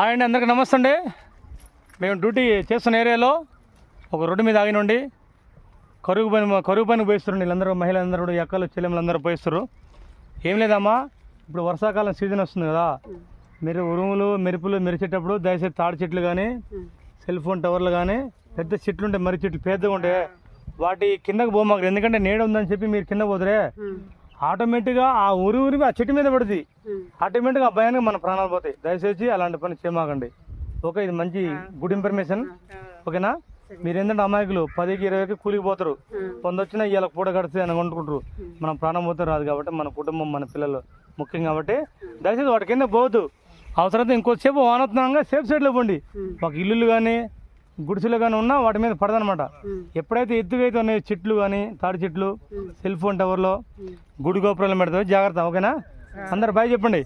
Hi అండి అందరికీ నమస్తే అండి. మేము డ్యూటీ చేస్తున్న ఏరియాలో ఒక రోడ్డు మీద ఆగినండి కరువు పని కరువు పని పోయిస్తారు వీళ్ళందరూ మహిళలందరూ కూడా ఎక్కలు చెల్లెములందరూ పోయిస్తారు ఏం లేదమ్మా ఇప్పుడు వర్షాకాలం సీజన్ వస్తుంది కదా. మీరు ఉరుములు మెరుపులు మెరిచేటప్పుడు దయచేసి తాడి చెట్లు కానీ సెల్ ఫోన్ టవర్లు కానీ పెద్ద చెట్లు ఉంటాయి మర్రి చెట్లు పెద్దగా ఉంటాయి వాటి కిందకు పోమాకరు ఎందుకంటే నీడ ఉందని చెప్పి మీరు కింద పోదరే. ఆటోమేటిక్గా ఆ ఊరి ఊరి ఆ చెట్టు మీద పడుతుంది ఆటోమేటిక్గా ఆ భయానికి మన ప్రాణాలు పోతాయి. దయచేసి అలాంటి పని చేయమాకండి. ఓకే ఇది మంచి గుడ్ ఇన్ఫర్మేషన్. ఓకేనా? మీరు ఏంటంటే అమాయకులు పదికి ఇరవైకి కూలికి పోతారు. పొందొచ్చినా ఇవాళ పూట కడితే అని అనుకుంటారు మన ప్రాణం పోతే రాదు కాబట్టి మన కుటుంబం మన పిల్లలు ముఖ్యం కాబట్టి దయచేసి వాటి కింద పోవద్దు. అవసరమైతే ఇంకోసేపు వానొత్తున్నాగా సేఫ్ సైడ్లో పోండి. ఒక ఇల్లులు కానీ గుడిసెలు కానీ ఉన్నా వాటి మీద పడదనమాట. ఎప్పుడైతే ఎత్తుగా అయితే ఉన్నాయి చెట్లు కానీ తాడి చెట్లు సెల్ ఫోన్ టవర్లో గుడి గోపురాలు పెడతావు జాగ్రత్త ఓకేనా? అందరు బాయ్ చెప్పండి.